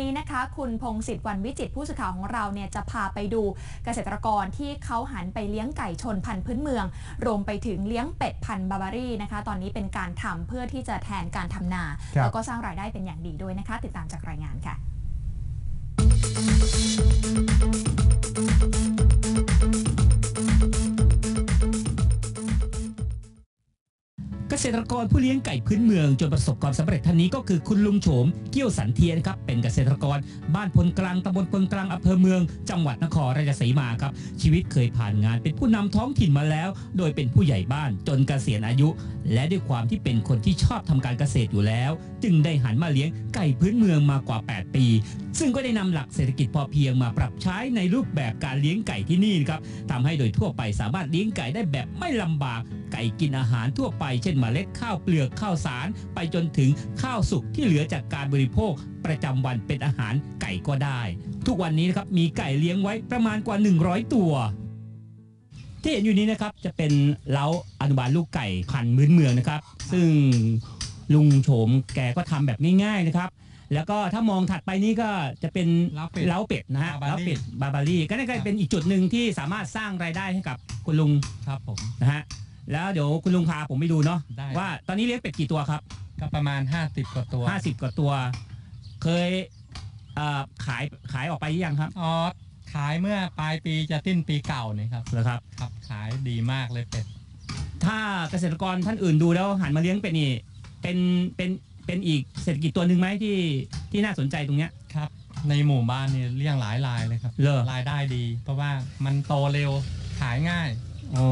นี้นะคะ คุณพงศิษฐ์วันวิจิตรผู้สื่อข่าวของเราเนี่ยจะพาไปดูเกษตรกรที่เขาหันไปเลี้ยงไก่ชนพันธุ์พื้นเมือง รวมไปถึงเลี้ยงเป็ดพันธุ์บาบารี่นะคะ ตอนนี้เป็นการทำเพื่อที่จะแทนการทำนาครับแล้วก็สร้างรายได้เป็นอย่างดีด้วยนะคะ ติดตามจากรายงานค่ะ ษตรกรผู้เลี้ยงไก่พื้นเมืองจนประสบความสำเร็จท่านนี้ก็คือคุณลุงโฉมเกี้ยวสันเทียนครับเป็นเกษตรกรบ้านพลกลางตำบลพลกลางอำเภอเมือง จังหวัดนครราชสีมาครับ ชีวิตเคยผ่านงานเป็นผู้นำท้องถิ่นมาแล้ว โดยเป็นผู้ใหญ่บ้านจนเกษียณอายุ และด้วยความที่เป็นคนที่ชอบทำการเกษตรอยู่แล้ว จึงได้หันมาเลี้ยงไก่พื้นเมืองมากว่า 8 ปี ซึ่งก็ได้นำหลักเศรษฐกิจพอเพียงมาปรับใช้ในรูปแบบการเลี้ยงไก่ที่นี่ครับทำให้โดยทั่วไปสามารถเลี้ยงไก่ได้แบบไม่ลำบาก ไก่กินอาหารทั่วไป เช่นเมล็ดข้าวเปลือกข้าวสาร ไปจนถึงข้าวสุกที่เหลือจากการบริโภคประจำวันเป็นอาหารไก่ก็ได้ ทุกวันนี้นะครับมีไก่เลี้ยงไว้ประมาณกว่า 100 ตัวที่เห็นอยู่นี้นะครับจะเป็นเล้าอนุบาลลูกไก่พันธุ์พื้นเมืองนะครับ ซึ่งลุงโฉมแกก็ทำแบบง่าย ๆนะครับ แล้วก็ถ้ามองถัดไปนี้ก็จะเป็นเล้าเป็ดเล้าเป็ดนะฮะบาบารี่เล้าเป็ดบาบารี่ก็นั่นก็เป็นอีกจุดหนึ่งที่สามารถสร้างรายได้ให้กับคุณลุงครับผม นะฮะแล้วเดี๋ยวคุณลุงพาผมไปดูเนาะได้ ว่าตอนนี้เลี้ยงเป็ดกี่ตัวครับ ก็ประมาณ 50กว่าตัว50 กว่าตัว เคยเอ่อขายขายออกไปหรือยังครับอ๋อขายเมื่อปลายปีจะสิ้นปีเก่านี่ครับ เหรอครับ ครับขายดีมากเลยเป็ด ถ้าเกษตรกรท่านอื่นดูแล้วหันมาเลี้ยงเป็ดนี่เป็นเป็น เป็นอีกเศรษฐกิจตัวหนึ่งไหมที่ที่น่าสนใจตรงเนี้ย ครับ ในหมู่บ้านนี่เลี้ยงหลายรายเลยครับเลอรายได้ดี เพราะว่ามันโตเร็วขายง่าย โอ้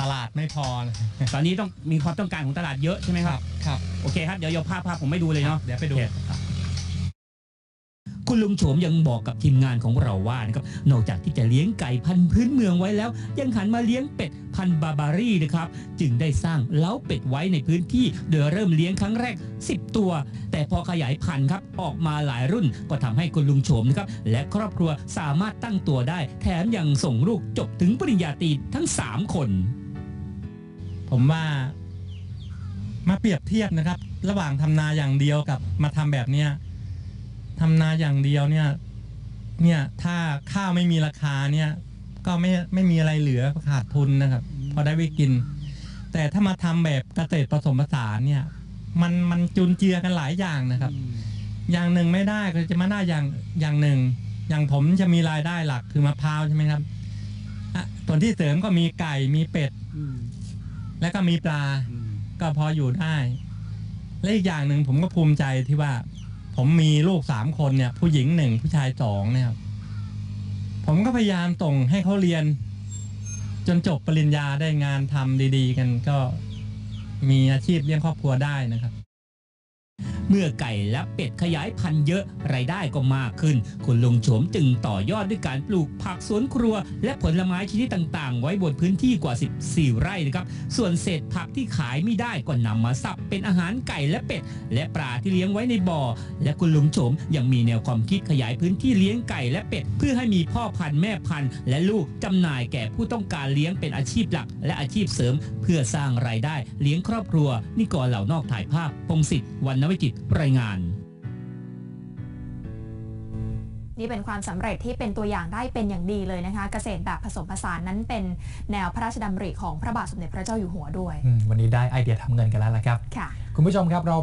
ตลาดไม่พอนะตอนนี้ต้องมีความต้องการของตลาดเยอะใช่ไหมครับ ครับ โอเคครับ เดี๋ยวโยพาพาผมไปดูเลยเนาะ เดี๋ยวไปดู โอเค คุณลุงโฉมยังบอกกับทีมงานของเราว่านะครับนอกจากที่จะเลี้ยงไก่พันธุ์พื้นเมืองไว้แล้ว ยังหันมาเลี้ยงเป็ดพันธุ์บาบารี่นะครับจึงได้สร้างเล้าเป็ดไว้ในพื้นที่ โดยเริ่มเลี้ยงครั้งแรก 10 ตัว แต่พอขยายพันธุ์ครับออกมาหลายรุ่นก็ทำให้คุณลุงโฉมนะครับและครอบครัวสามารถตั้งตัวได้ แถมยังส่งลูกจบถึงปริญญาตรีทั้ง 3 คน ผมว่ามาเปรียบเทียบนะครับ ระหว่างทำนาอย่างเดียวกับมาทำแบบเนี้ย ทำนาอย่างเดียวเนี่ยเนี่ยถ้าข้าวไม่มีราคาเนี่ยก็ไม่ไม่มีอะไรเหลือขาดทุนนะครับพอได้ไว้กิน แต่ถ้ามาทำแบบเกษตรผสมผสานเนี่ยมันมันจุนเจือกันหลายอย่างนะครับ อย่างหนึ่งไม่ได้ก็จะมาได้อย่างอย่างหนึ่ง อย่างผมจะมีรายได้หลักคือมะพร้าวใช่ไหมครับอะส่วนที่เสริมก็มีไก่มีเป็ดแล้วก็มีปลาก็พออยู่ได้ และอีกอย่างหนึ่งผมก็ภูมิใจที่ว่า ผมมีลูกสามคนเนี่ย ผู้หญิงหนึ่งผู้ชายสองเนี่ยผมก็พยายามส่งให้เขาเรียน จนจบปริญญาได้งานทำดี ๆ กันก็มีอาชีพเลี้ยงครอบครัวได้นะครับ เมื่อไก่และเป็ดขยายพันธุ์เยอะรายได้ก็มากขึ้น คุณลุงโฉมจึงต่อยอดด้วยการปลูกผักสวนครัว และผลไม้ชนิดต่างๆ ไว้บนพื้นที่กว่า 14 ไร่นะครับ ส่วนเศษผักที่ขายไม่ได้ก็นำมาสับเป็นอาหารไก่และเป็ด และปลาที่เลี้ยงไว้ในบ่อ และคุณลุงโฉมยังมีแนวความคิดขยายพื้นที่เลี้ยงไก่และเป็ด เพื่อให้มีพ่อพันธุ์แม่พันธุ์ และลูกจำหน่ายแก่ผู้ต้องการเลี้ยงเป็นอาชีพหลัก และอาชีพเสริม เพื่อสร้างรายได้เลี้ยงครอบครัวนิกรเหล่านอกถ่ายภาพพงศิษฐ์วรรณวิจิตรรายงานนี่เป็นความสำเร็จที่เป็นตัวอย่างได้เป็นอย่างดีเลยนะคะ เกษตรแบบผสมผสานนั้นเป็นแนวพระราชดำริของพระบาทสมเด็จพระเจ้าอยู่หัวด้วยอืมวันนี้ได้ไอเดียทำเงินกันแล้วละครับค่ะคุณผู้ชมครับเรา